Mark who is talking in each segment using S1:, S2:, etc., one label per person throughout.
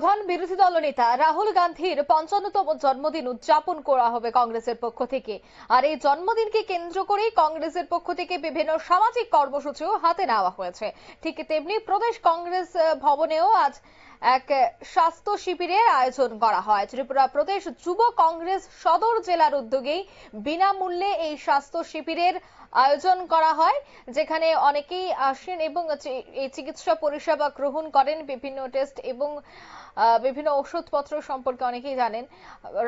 S1: প্রধান বিরোধী দল নেতা রাহুল গান্ধীর পঞ্চান্নতম জন্মদিন উদযাপন করা হবে কংগ্রেসের পক্ষ থেকে। আর এই জন্মদিনকে কেন্দ্র করে কংগ্রেসের পক্ষ থেকে বিভিন্ন সামাজিক কর্মসূচিও হাতে নেওয়া হয়েছে। ঠিক তেমনি প্রদেশ কংগ্রেস ভবনেও আজ এক স্বাস্থ্য শিবিরের আয়োজন করা হয়। ত্রিপুরা প্রদেশ যুব কংগ্রেস সদর জেলার উদ্যোগেই বিনামূল্যে এই স্বাস্থ্য শিবিরের আয়োজন করা হয়, যেখানে অনেকেই আসেন এবং এই চিকিৎসা পরিষেবা গ্রহণ করেন, বিভিন্ন টেস্ট এবং বিভিন্ন ওষুধপত্র সম্পর্কে অনেকেই জানেন।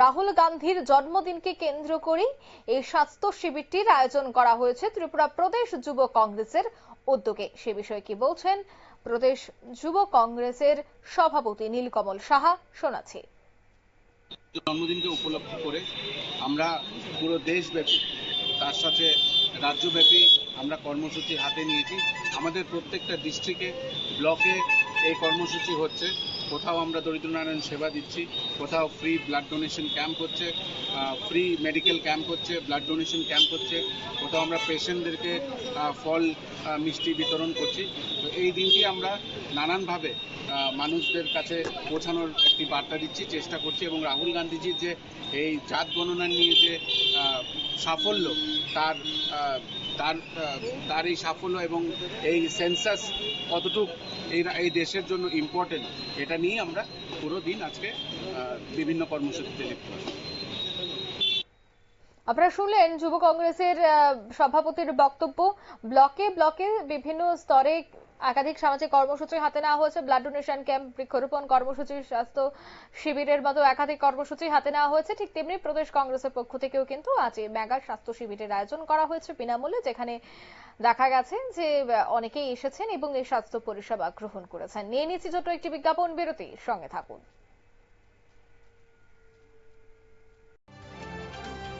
S1: রাহুল গান্ধীর জন্মদিনকে কেন্দ্র করেই এই স্বাস্থ্য শিবিরটির আয়োজন করা হয়েছে। ত্রিপুরা প্রদেশ যুব কংগ্রেসের উদ্যোগে। সে বিষয়ে কি বলছেন প্রদেশ যুব কংগ্রেসের সভাপতি নীলকমল সাহা শোনাচ্ছি।
S2: জন্মদিনকে উপলক্ষ করে আমরা পুরো দেশব্যাপী, তার সাথে রাজ্যব্যাপী আমরা কর্মসূচি হাতে নিয়েছি। আমাদের প্রত্যেকটা ডিস্ট্রিক্টে ব্লকে এই কর্মসূচি হচ্ছে। কোথাও আমরা দরিদ্রনারায়ণ সেবা দিচ্ছি, কোথাও ফ্রি ব্লাড ডোনেশন ক্যাম্প হচ্ছে ফ্রি মেডিকেল ক্যাম্প হচ্ছে ব্লাড ডোনেশন ক্যাম্প হচ্ছে, কোথাও আমরা পেশেন্টদেরকে ফল মিষ্টি বিতরণ করছি। তো এই দিনটি আমরা নানানভাবে মানুষদের কাছে পৌঁছানোর একটি বার্তা দিচ্ছি, চেষ্টা করছি এবং রাহুল গান্ধীজির যে এই জাত গণনা নিয়ে যে সাফল্য, তার তার তার এই সাফল্য এবং এই সেন্সাস কতটুকু এই এই দেশের জন্য ইম্পর্টেন্ট এটা নিয়ে আমরা পুরো দিন আজকে বিভিন্ন কর্মসূচিতে লিপ্ত আছি।
S1: আপনারা শুনলেন যুব কংগ্রেসের সভাপতির বক্তব্য। ব্লকে ব্লকে বিভিন্ন স্তরে একাধিক সামাজিক কর্মসূচি হাতে নেওয়া হয়েছে। ব্লাড ডোনেশন ক্যাম্প, বৃক্ষরোপণ কর্মসূচি, স্বাস্থ্য শিবিরের মতো একাধিক কর্মসূচি হাতে নেওয়া হয়েছে। ঠিক তেমনি প্রদেশ কংগ্রেসের পক্ষ থেকেও কিন্তু আজ এই মেগা স্বাস্থ্য শিবিরের আয়োজন করা হয়েছে বিনামূল্যে, যেখানে দেখা গেছে যে অনেকেই এসেছেন এবং এই স্বাস্থ্য পরিষেবা গ্রহণ করেছেন। নিয়ে নিচ্ছি ছোট একটি বিজ্ঞাপন বিরতি সঙ্গে থাকুন।